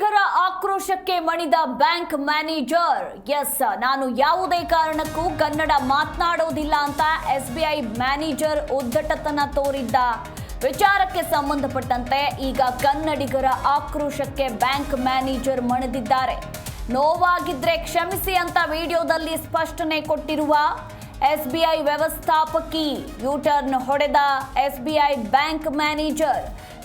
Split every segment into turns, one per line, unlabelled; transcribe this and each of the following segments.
ಕನ್ನಡಿಗರ ಆಕ್ರೋಶಕ್ಕೆ ಮಣಿದ bank manager. S, ನಾನು ಯಾವುದೇ ಕಾರಣಕ್ಕೂ ಕನ್ನಡ ಮಾತನಾಡೋದಿಲ್ಲ ಅಂತ ಎಸ್ ಬಿ ಐ ಮ್ಯಾನೇಜರ್ ಉದ್ದಟತನ ತೋರಿದ್ದ. ವಿಚಾರಕ್ಕೆ ಸಂಬಂಧಪಟ್ಟಂತೆ ಈಗ ಕನ್ನಡಿಗರ ಆಕ್ರೋಶಕ್ಕೆ ಬ್ಯಾಂಕ್ ಮ್ಯಾನೇಜರ್ ಮಣಿದಿದ್ದಾರೆ. ನೋವಾಗಿದ್ರೆ ಕ್ಷಮಿಸಿ ಅಂತ ವಿಡಿಯೋದಲ್ಲಿ ಸ್ಪಷ್ಟನೆ ಕೊಟ್ಟಿರುವ ಎಸ್ ಬಿ ಐ ವ್ಯವಸ್ಥಾಪಕಿ ಯೂಟರ್ನ್ ಹೊಡೆದ S B I bank manager.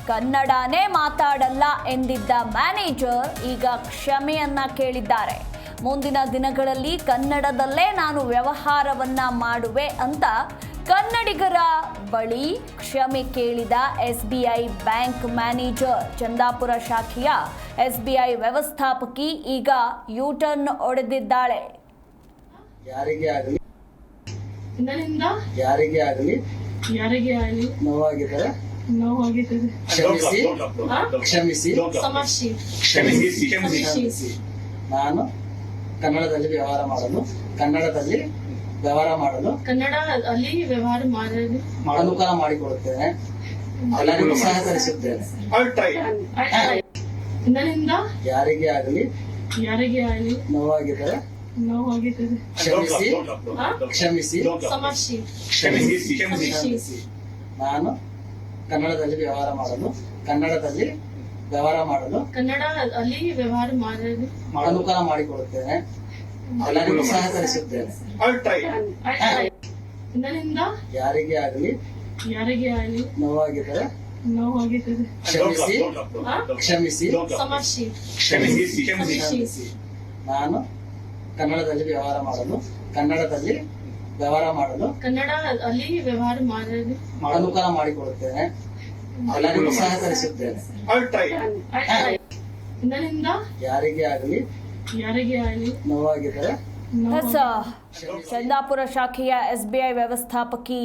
ಕನ್ನಡನೇ ಮಾತಾಡಲ್ಲ ಎಂದಿದ್ದ ಮ್ಯಾನೇಜರ್ ಈಗ ಕ್ಷಮೆಯನ್ನ ಕೇಳಿದ್ದಾರೆ. ಮುಂದಿನ ದಿನಗಳಲ್ಲಿ ಕನ್ನಡದಲ್ಲೇ ನಾನು ವ್ಯವಹಾರವನ್ನ ಮಾಡುವೆ ಅಂತ ಕನ್ನಡಿಗರ ಬಳಿ ಕ್ಷಮೆ ಕೇಳಿದ ಎಸ್ಬಿಐ ಬ್ಯಾಂಕ್ ಮ್ಯಾನೇಜರ್ ಚಂದಾಪುರ ಶಾಖೆಯ ಎಸ್ಬಿಐ ವ್ಯವಸ್ಥಾಪಕಿ ಈಗ ಯೂಟರ್ನ್ ಒಡೆದಿದ್ದಾಳೆ
ಯಾರಿಗೆ ಆಗಲಿ? ಯಾರಿಗೇ ಆಗಲಿ?
ಯಾರಿಗೆ ಆಗಲಿ?
ನೋವಾಗಿದ್ದರೆ. ಕ್ಷಮಿಸಿ? ಕ್ಷಮಿಸಿ.
ಸಮಸ್ಯೆ
ಕ್ಷಮಿಸಿ
ನಾನು ಕನ್ನಡದಲ್ಲಿ ವ್ಯವಹಾರ ಮಾಡಲು ಕನ್ನಡದಲ್ಲಿ ವ್ಯವಹಾರ ಮಾಡಲು
ಕನ್ನಡ ಅಲ್ಲಿ ವ್ಯವಹಾರ ಮಾಡಲು
ಅನುಕೂಲ ಮಾಡಿಕೊಡುತ್ತೇನೆ. ಎಲ್ಲರಿಗೂ ಸಹಕರಿಸುತ್ತೇನೆ.
ಇದರಿಂದ
ಯಾರಿಗೇ ಆಗಲಿ
ಯಾರಿಗೆ ಆಗಲಿ
ನೋವಾಗಿದ್ದರೆ ಕ್ಷಮಿಸಿ.
ಹಾ?
ಕ್ಷಮಿಸಿ.
ಸಮಸ್ಯೆ
ಕ್ಷಮಿಸಿ ಕ್ಷಮಿಸಿ.
ಕ್ಷಮಿಸಿ ನಾನು ಕನ್ನಡದಲ್ಲಿ ವ್ಯವಹಾರ ಮಾಡಲು ಕನ್ನಡದಲ್ಲಿ ವ್ಯವಹಾರ ಮಾಡಲು
ಕನ್ನಡ ಅಲ್ಲಿ ವ್ಯವಹಾರ ಮಾಡಲು
ಅನುಕೂಲ ಮಾಡಿಕೊಡುತ್ತೇನೆ. ಎಲ್ಲರಿಗೂ ಸಹಕರಿಸುತ್ತೇನೆ.
ಇದರಿಂದ
ಯಾರಿಗೇ ಆಗಲಿ
ಯಾರಿಗೆ ಆಗಲಿ?
ನೋವಾಗಿದ್ದರೆ ಕ್ಷಮಿಸಿ ಕ್ಷಮಿಸಿ
ಕ್ಷಮಿಸಿ. ಕ್ಷಮಿಸಿ.
ನಾನು ಕನ್ನಡದಲ್ಲಿ ವ್ಯವಹಾರ ಮಾಡಲು ಕನ್ನಡದಲ್ಲಿ ವ್ಯವಹಾರ ಮಾಡಲು
ಕನ್ನಡ ಅಲ್ಲಿ ವ್ಯವಹಾರ ಮಾಡಲು
ಅನುಕೂಲ ಮಾಡಿಕೊಡುತ್ತೇನೆ. ಎಲ್ಲರಿಗೂ ಸಹಕರಿಸುತ್ತೇನೆ.
ಇದರಿಂದ
ಯಾರಿಗೆ ಆಗಲಿ
ಯಾರಿಗೆ ಆಗಲಿ
ನೋವಾಗಿದ್ದರೆ
ಚಂದಾಪುರ ಶಾಖೆಯ ಎಸ್ ಬಿ ಐ ವ್ಯವಸ್ಥಾಪಕಿ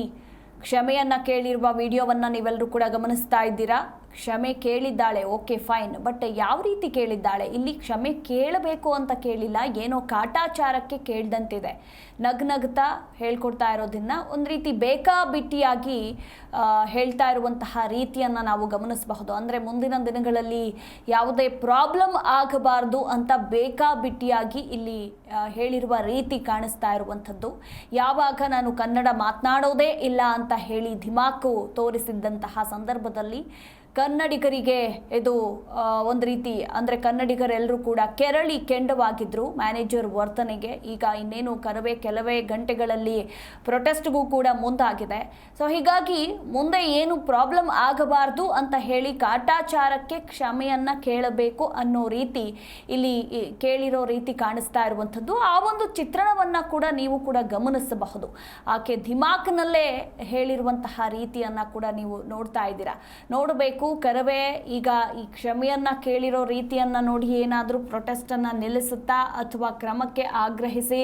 ಕ್ಷಮೆಯನ್ನ ಕೇಳಿರುವ ವಿಡಿಯೋವನ್ನ ನೀವೆಲ್ಲರೂ ಕೂಡ ಗಮನಿಸ್ತಾ ಇದ್ದೀರಾ? ಕ್ಷಮೆ ಕೇಳಿದ್ದಾಳೆ, ಓಕೆ, ಫೈನ್. ಬಟ್ ಯಾವ ರೀತಿ ಕೇಳಿದ್ದಾಳೆ? ಇಲ್ಲಿ ಕ್ಷಮೆ ಕೇಳಬೇಕು ಅಂತ ಕೇಳಿಲ್ಲ, ಏನೋ ಕಾಟಾಚಾರಕ್ಕೆ ಕೇಳ್ದಂತಿದೆ. ನಗ್ ನಗ್ತಾ ಹೇಳ್ಕೊಡ್ತಾ ಇರೋದನ್ನ ಒಂದು ರೀತಿ ಬೇಕಾ ಬಿಟ್ಟಿಯಾಗಿ ಹೇಳ್ತಾ ಇರುವಂತಹ ರೀತಿಯನ್ನು ನಾವು ಗಮನಿಸಬಹುದು. ಅಂದರೆ ಮುಂದಿನ ದಿನಗಳಲ್ಲಿ ಯಾವುದೇ ಪ್ರಾಬ್ಲಮ್ ಆಗಬಾರ್ದು ಅಂತ ಬೇಕಾಬಿಟ್ಟಿಯಾಗಿ ಇಲ್ಲಿ ಹೇಳಿರುವ ರೀತಿ ಕಾಣಿಸ್ತಾ ಇರುವಂಥದ್ದು. ಯಾವಾಗ ನಾನು ಕನ್ನಡ ಮಾತನಾಡೋದೇ ಇಲ್ಲ ಅಂತ ಹೇಳಿ ಧಿಮಾಕು ತೋರಿಸಿದ್ದಂತಹ ಸಂದರ್ಭದಲ್ಲಿ ಕನ್ನಡಿಗರಿಗೆ ಇದು ಒಂದು ರೀತಿ ಅಂದರೆ ಕನ್ನಡಿಗರೆಲ್ಲರೂ ಕೂಡ ಕೆರಳಿ ಕೆಂಡವಾಗಿದ್ದರು ಮ್ಯಾನೇಜರ್ ವರ್ತನೆಗೆ. ಈಗ ಇನ್ನೇನು ಕರವೇ ಕೆಲವೇ ಗಂಟೆಗಳಲ್ಲಿ ಪ್ರೊಟೆಸ್ಟ್ಗೂ ಕೂಡ ಮುಂದಾಗಿದೆ. ಸೊ ಹೀಗಾಗಿ ಮುಂದೆ ಏನು ಪ್ರಾಬ್ಲಮ್ ಆಗಬಾರ್ದು ಅಂತ ಹೇಳಿ ಕಾಟಾಚಾರಕ್ಕೆ ಕ್ಷಮೆಯನ್ನು ಕೇಳಬೇಕು ಅನ್ನೋ ರೀತಿ ಇಲ್ಲಿ ಕೇಳಿರೋ ರೀತಿ ಕಾಣಿಸ್ತಾ ಇರುವಂಥದ್ದು. ಆ ಒಂದು ಚಿತ್ರಣವನ್ನು ಕೂಡ ನೀವು ಕೂಡ ಗಮನಿಸಬಹುದು. ಆಕೆ ದಿಮಾಕ್ನಲ್ಲೇ ಹೇಳಿರುವಂತಹ ರೀತಿಯನ್ನು ಕೂಡ ನೀವು ನೋಡ್ತಾ ಇದ್ದೀರಾ. ನೋಡಬೇಕು ಕರವೇ ಈಗ ಈ ಕ್ಷಮೆಯನ್ನ ಕೇಳಿರೋ ರೀತಿಯನ್ನ ನೋಡಿ ಏನಾದರೂ ಪ್ರೊಟೆಸ್ಟನ್ನು ನಿಲ್ಲಿಸುತ್ತಾ ಅಥವಾ ಕ್ರಮಕ್ಕೆ ಆಗ್ರಹಿಸಿ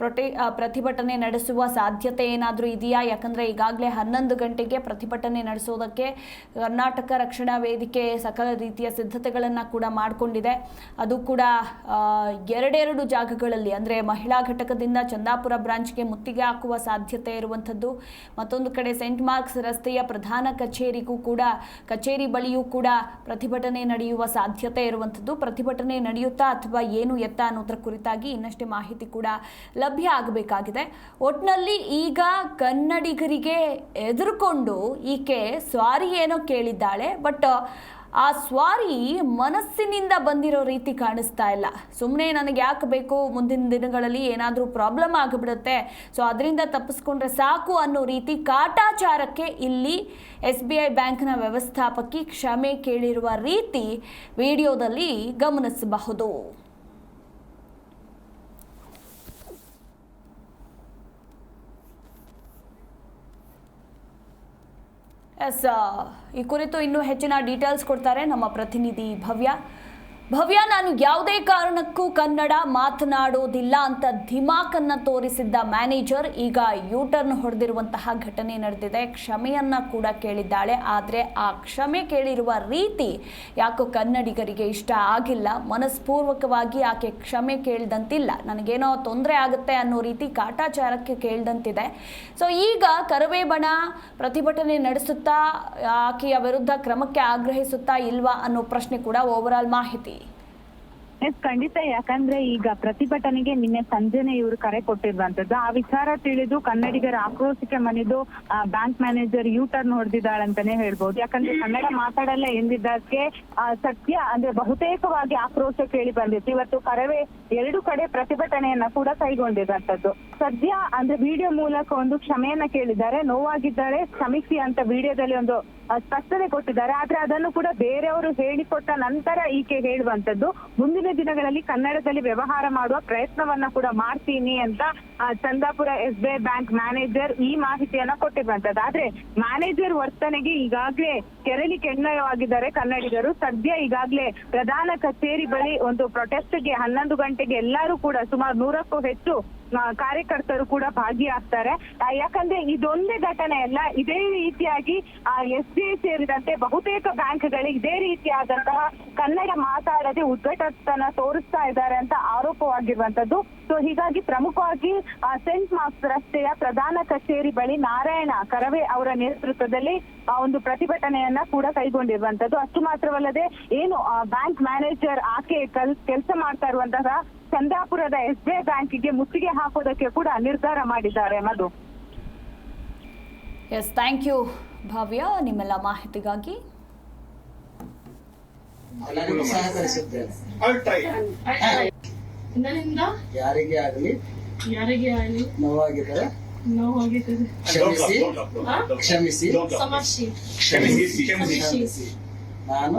ಪ್ರೊಟೆ ಪ್ರತಿಭಟನೆ ನಡೆಸುವ ಸಾಧ್ಯತೆ ಏನಾದರೂ ಇದೆಯಾ? ಯಾಕಂದರೆ ಈಗಾಗಲೇ ಹನ್ನೊಂದು ಗಂಟೆಗೆ ಪ್ರತಿಭಟನೆ ನಡೆಸೋದಕ್ಕೆ ಕರ್ನಾಟಕ ರಕ್ಷಣಾ ವೇದಿಕೆ ಸಕಲ ರೀತಿಯ ಸಿದ್ಧತೆಗಳನ್ನು ಕೂಡ ಮಾಡಿಕೊಂಡಿದೆ. ಅದು ಕೂಡ ಎರಡೆರಡು ಜಾಗಗಳಲ್ಲಿ. ಅಂದರೆ ಮಹಿಳಾ ಘಟಕದಿಂದ ಚಂದಾಪುರ ಬ್ರಾಂಚ್ಗೆ ಮುತ್ತಿಗೆ ಹಾಕುವ ಸಾಧ್ಯತೆ ಇರುವಂಥದ್ದು. ಮತ್ತೊಂದು ಕಡೆ ಸೆಂಟ್ ಮಾರ್ಕ್ಸ್ ರಸ್ತೆಯ ಪ್ರಧಾನ ಕಚೇರಿಗೂ ಕೂಡ ಕಚೇರಿ ಬಳಿಯೂ ಕೂಡ ಪ್ರತಿಭಟನೆ ನಡೆಯುವ ಸಾಧ್ಯತೆ ಇರುವಂಥದ್ದು. ಪ್ರತಿಭಟನೆ ನಡೆಯುತ್ತಾ ಅಥವಾ ಏನು ಎತ್ತ ಅನ್ನೋದರ ಕುರಿತಾಗಿ ಇನ್ನಷ್ಟೇ ಮಾಹಿತಿ ಕೂಡ ಲಭ್ಯ ಆಗಬೇಕಾಗಿದೆ. ಒಟ್ನಲ್ಲಿ ಈಗ ಕನ್ನಡಿಗರಿಗೆ ಎದುರುಕೊಂಡು ಈಕೆ ಸ್ವಾರಿ ಏನೋ ಕೇಳಿದ್ದಾಳೆ. ಬಟ್ ಆ ಸ್ವಾರಿ ಮನಸ್ಸಿನಿಂದ ಬಂದಿರೋ ರೀತಿ ಕಾಣಿಸ್ತಾ ಇಲ್ಲ. ಸುಮ್ಮನೆ ನನಗೆ ಯಾಕೆ ಬೇಕು? ಮುಂದಿನ ದಿನಗಳಲ್ಲಿ ಏನಾದರೂ ಪ್ರಾಬ್ಲಮ್ ಆಗಿಬಿಡುತ್ತೆ. ಸೊ ಅದರಿಂದ ತಪ್ಪಿಸ್ಕೊಂಡ್ರೆ ಸಾಕು ಅನ್ನೋ ರೀತಿ ಕಾಟಾಚಾರಕ್ಕೆ ಇಲ್ಲಿ ಎಸ್ ಬಿ ಐ ಬ್ಯಾಂಕ್ನ ವ್ಯವಸ್ಥಾಪಕಿ ಕ್ಷಮೆ ಕೇಳಿರುವ ರೀತಿ ವಿಡಿಯೋದಲ್ಲಿ ಗಮನಿಸಬಹುದು. ಎಸ್ ಈ ಕುರಿತು ಇನ್ನೂ ಹೆಚ್ಚಿನ ಡೀಟೇಲ್ಸ್ ಕೊಡ್ತಾರೆ ನಮ್ಮ ಪ್ರತಿನಿಧಿ ಭವ್ಯ. ಭವ್ಯ, ನಾನು ಯಾವುದೇ ಕಾರಣಕ್ಕೂ ಕನ್ನಡ ಮಾತನಾಡೋದಿಲ್ಲ ಅಂತ ಧಿಮಾಕನ್ನ ತೋರಿಸಿದ್ದ ಮ್ಯಾನೇಜರ್, ಈಗ ಯೂಟರ್ನ್ ಹೊಡೆದಿರುವಂತಹ ಘಟನೆ ನಡೆದಿದೆ. ಕ್ಷಮೆಯನ್ನ ಕೂಡ ಕೇಳಿದ್ದಾಳೆ. ಆದರೆ ಆ ಕ್ಷಮೆ ಕೇಳಿರುವ ರೀತಿ ಯಾಕೋ ಕನ್ನಡಿಗರಿಗೆ ಇಷ್ಟ ಆಗಿಲ್ಲ. ಮನಸ್ಪೂರ್ವಕವಾಗಿ ಆಕೆ ಕ್ಷಮೆ ಕೇಳಿದಂತಿಲ್ಲ. ನನಗೇನೋ ತೊಂದರೆ ಆಗುತ್ತೆ ಅನ್ನೋ ರೀತಿ ಕಾಟಾಚಾರಕ್ಕೆ ಕೇಳಿದಂತಿದೆ. ಸೊ ಈಗ ಕರವೇ ಬಣ ಪ್ರತಿಭಟನೆ ನಡೆಸುತ್ತಾ, ಆಕೆಯ ವಿರುದ್ಧ ಕ್ರಮಕ್ಕೆ ಆಗ್ರಹಿಸುತ್ತಾ ಇಲ್ವಾ ಅನ್ನೋ ಪ್ರಶ್ನೆ ಕೂಡ ಓವರಾಲ್ ಮಾಹಿತಿ.
ಎಸ್ ಖಂಡಿತ. ಯಾಕಂದ್ರೆ ಈಗ ಪ್ರತಿಭಟನೆಗೆ ನಿನ್ನೆ ಸಂಜೆನೆ ಇವರು ಕರೆ ಕೊಟ್ಟಿರುವಂತದ್ದು ಆ ವಿಚಾರ ತಿಳಿದು ಕನ್ನಡಿಗರ ಆಕ್ರೋಶಕ್ಕೆ ಮನಿದು ಬ್ಯಾಂಕ್ ಮ್ಯಾನೇಜರ್ ಯೂ ಟರ್ನ್ ಹೊಡೆದಿದ್ದಾಳಂತಾನೆ ಹೇಳ್ಬಹುದು ಯಾಕಂದ್ರೆ ಕನ್ನಡ ಮಾತಾಡಲ್ಲ ಎಂದಿದ್ದಕ್ಕೆ ಸತ್ಯ ಅಂದ್ರೆ ಬಹುತೇಕವಾಗಿ ಆಕ್ರೋಶ ಕೇಳಿ ಬಂದಿತ್ತು. ಇವತ್ತು ಕರವೇ ಎರಡು ಕಡೆ ಪ್ರತಿಭಟನೆಯನ್ನ ಕೂಡ ಕೈಗೊಂಡಿರುವಂತದ್ದು ಸದ್ಯ ಅಂದ್ರೆ ವಿಡಿಯೋ ಮೂಲಕ ಒಂದು ಕ್ಷಮೆಯನ್ನ ಕೇಳಿದ್ದಾರೆ. ನೋವಾಗಿದ್ದಾರೆ ಕ್ಷಮಿಸಿ ಅಂತ ವಿಡಿಯೋದಲ್ಲಿ ಒಂದು ಸ್ಪಷ್ಟನೆ ಕೊಟ್ಟಿದ್ದಾರೆ. ಆದ್ರೆ ಅದನ್ನು ಕೂಡ ಬೇರೆಯವರು ಹೇಳಿಕೊಟ್ಟ ನಂತರ ಈಕೆ ಹೇಳುವಂತದ್ದು ಮುಂದಿನ ದಿನಗಳಲ್ಲಿ ಕನ್ನಡದಲ್ಲಿ ವ್ಯವಹಾರ ಮಾಡುವ ಪ್ರಯತ್ನವನ್ನ ಕೂಡ ಮಾಡ್ತೀನಿ ಅಂತ Chandapura S B I bank manager ಈ ಮಾಹಿತಿಯನ್ನ ಕೊಟ್ಟಿರುವಂತದ್ದು ಆದ್ರೆ ಮ್ಯಾನೇಜರ್ ವರ್ತನೆಗೆ ಈಗಾಗ್ಲೇ ಕೆರಳಿ ಕೆಣ್ಣಯವಾಗಿದ್ದಾರೆ ಕನ್ನಡಿಗರು. ಸದ್ಯ ಈಗಾಗ್ಲೇ ಪ್ರಧಾನ ಕಚೇರಿ ಬಳಿ ಒಂದು ಪ್ರೊಟೆಸ್ಟ್ಗೆ ಹನ್ನೊಂದು ಗಂಟೆಗೆ ಎಲ್ಲರೂ ಕೂಡ ಸುಮಾರು ನೂರಕ್ಕೂ ಹೆಚ್ಚು ಕಾರ್ಯಕರ್ತರು ಕೂಡ ಭಾಗಿಯಾಗ್ತಾರೆ. ಯಾಕಂದ್ರೆ ಇದೊಂದೇ ಘಟನೆ ಅಲ್ಲ, ಇದೇ ರೀತಿಯಾಗಿ ಎಸ್ ಬಿ ಐ ಸೇರಿದಂತೆ ಬಹುತೇಕ ಬ್ಯಾಂಕ್ಗಳು ಇದೇ ರೀತಿಯಾದಂತಹ ಕನ್ನಡ ಮಾತಾಡದೆ ಉದ್ಘಟನ ತೋರಿಸ್ತಾ ಇದ್ದಾರೆ ಅಂತ ಆರೋಪವಾಗಿರುವಂತದ್ದು ಸೊ ಹೀಗಾಗಿ ಪ್ರಮುಖವಾಗಿ ಸೆಂಟ್ ಮಾರ್ಕ್ಸ್ ರಸ್ತೆಯ ಪ್ರಧಾನ ಕಚೇರಿ ಬಳಿ ನಾರಾಯಣ ಕರವೆ ಅವರ ನೇತೃತ್ವದಲ್ಲಿ, ಆ, ಒಂದು ಪ್ರತಿಭಟನೆಯನ್ನ ಕೂಡ ಕೈಗೊಂಡಿರುವಂತದ್ದು ಅಷ್ಟು ಮಾತ್ರವಲ್ಲದೆ, ಏನು ಬ್ಯಾಂಕ್ ಮ್ಯಾನೇಜರ್ ಆಕೆ ಕಲ್, ಕೆಲಸ ಮಾಡ್ತಾ ಇರುವಂತಹ ಚಂದಾಪುರದ ಎಸ್ ಬಿ ಐ ಬ್ಯಾಂಕಿಗೆ ಮುತ್ತಿಗೆ ಹಾಕೋದಕ್ಕೆ ಕೂಡ ನಿರ್ಧಾರ ಮಾಡಿದ್ದಾರೆ Madhu.
Yes thank you Bhavya. ನಿಮ್ಮೆಲ್ಲ ಮಾಹಿತಿಗಾಗಿ
ಯಾರಿಗೆ ಆಗಲಿ
ಯಾರಿಗೆ ಆಗಲಿ
ನೋವಾಗಿದ್ದರೆ
ಕ್ಷಮಿಸಿ. ಕ್ಷಮಿಸಿ
ಕ್ಷಮಿಸಿ. ನಾನು